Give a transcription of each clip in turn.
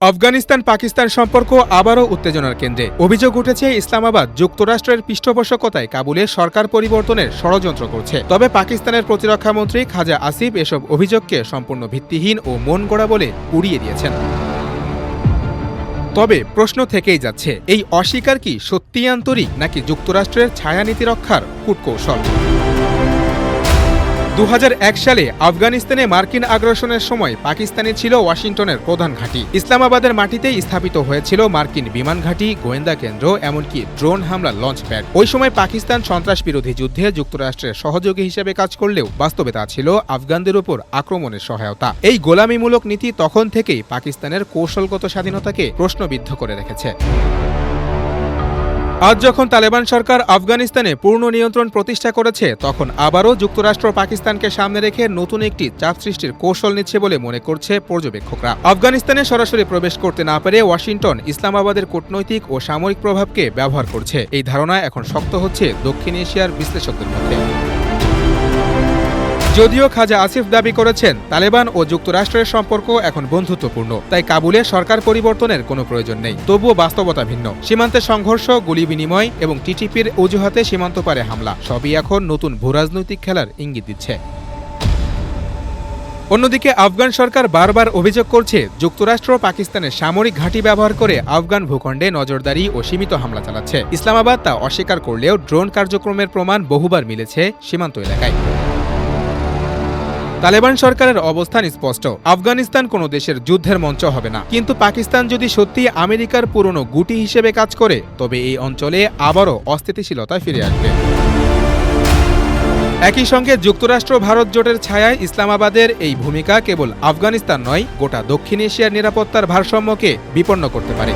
আফগানিস্তান পাকিস্তান সম্পর্ক আবারও উত্তেজনার কেন্দ্রে। অভিযোগ উঠেছে, ইসলামাবাদ যুক্তরাষ্ট্রের পৃষ্ঠপোষকতায় কাবুলে সরকার পরিবর্তনের ষড়যন্ত্র করছে। তবে পাকিস্তানের প্রতিরক্ষামন্ত্রী খাজা আসিফ এসব অভিযোগকে সম্পূর্ণ ভিত্তিহীন ও মন গড়া বলে উড়িয়ে দিয়েছেন। তবে প্রশ্ন থেকেই যাচ্ছে, এই অস্বীকার কি সত্যি আন্তরিক নাকি যুক্তরাষ্ট্রের ছায়ানীতি রক্ষার কূটকৌশল? দু হাজার এক সালে আফগানিস্তানে মার্কিন আগ্রাসনের সময় পাকিস্তানে ছিল ওয়াশিংটনের প্রধান ঘাঁটি। ইসলামাবাদের মাটিতেই স্থাপিত হয়েছিল মার্কিন বিমান ঘাঁটি, গোয়েন্দা কেন্দ্র, এমনকি ড্রোন হামলা লঞ্চ প্যাড ওই সময় পাকিস্তান সন্ত্রাস বিরোধী যুদ্ধে যুক্তরাষ্ট্রের সহযোগী হিসেবে কাজ করলেও বাস্তবে তা ছিল আফগানদের উপর আক্রমণের সহায়তা। এই গোলামিমূলক নীতি তখন থেকেই পাকিস্তানের কৌশলগত স্বাধীনতাকে প্রশ্নবিদ্ধ করে রেখেছে। আজ যখন তালেবান সরকার আফগানিস্তানে পূর্ণ নিয়ন্ত্রণ প্রতিষ্ঠা করেছে, তখন আবারও যুক্তরাষ্ট্র পাকিস্তানকে সামনে রেখে নতুন একটি চাপ সৃষ্টির কৌশল নিচ্ছে বলে মনে করছে পর্যবেক্ষকরা। আফগানিস্তানে সরাসরি প্রবেশ করতে না পেরে ওয়াশিংটন ইসলামাবাদের কূটনৈতিক ও সামরিক প্রভাবকে ব্যবহার করছে। এই ধারণা এখন শক্ত হচ্ছে দক্ষিণ এশিয়ার বিশ্লেষকদের মধ্যে। যদিও খাজা আসিফ দাবি করেছেন, তালেবান ও যুক্তরাষ্ট্রের সম্পর্ক এখন বন্ধুত্বপূর্ণ, তাই কাবুলে সরকার পরিবর্তনের কোনো প্রয়োজন নেই। তবুও বাস্তবতা ভিন্ন। সীমান্তে সংঘর্ষ, গুলি বিনিময় এবং টিটিপির অজুহাতে সীমান্ত পারে হামলা, সবই এখন নতুন ভূরাজনৈতিক খেলার ইঙ্গিত দিচ্ছে। অন্যদিকে আফগান সরকার বারবার অভিযোগ করছে, যুক্তরাষ্ট্র পাকিস্তানের সামরিক ঘাঁটি ব্যবহার করে আফগান ভূখণ্ডে নজরদারি ও সীমিত হামলা চালাচ্ছে। ইসলামাবাদ তা অস্বীকার করলেও ড্রোন কার্যক্রমের প্রমাণ বহুবার মিলেছে সীমান্ত এলাকায়। তালেবান সরকারের অবস্থান স্পষ্ট। আফগানিস্তান কোনো দেশের যুদ্ধের মঞ্চ হবে না। কিন্তু পাকিস্তান যদি সত্যি আমেরিকার পুরনো গুটি হিসেবে কাজ করে, তবে এই অঞ্চলে আবারও অস্থিতিশীলতা ফিরে আসবে। একই সঙ্গে যুক্তরাষ্ট্র ভারত জোটের ছায়ায় ইসলামাবাদের এই ভূমিকা কেবল আফগানিস্তান নয়, গোটা দক্ষিণ এশিয়ার নিরাপত্তার ভারসাম্যকে বিপন্ন করতে পারে।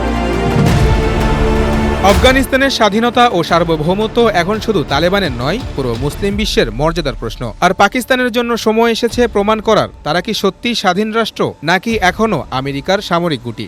আফগানিস্তানের স্বাধীনতা ও সার্বভৌমত্ব এখন শুধু তালেবানের নয়, পুরো মুসলিম বিশ্বের মর্যাদার প্রশ্ন। আর পাকিস্তানের জন্য সময় এসেছে প্রমাণ করার, তারা কি সত্যি স্বাধীন রাষ্ট্র, নাকি এখনও আমেরিকার সামরিক গুটি?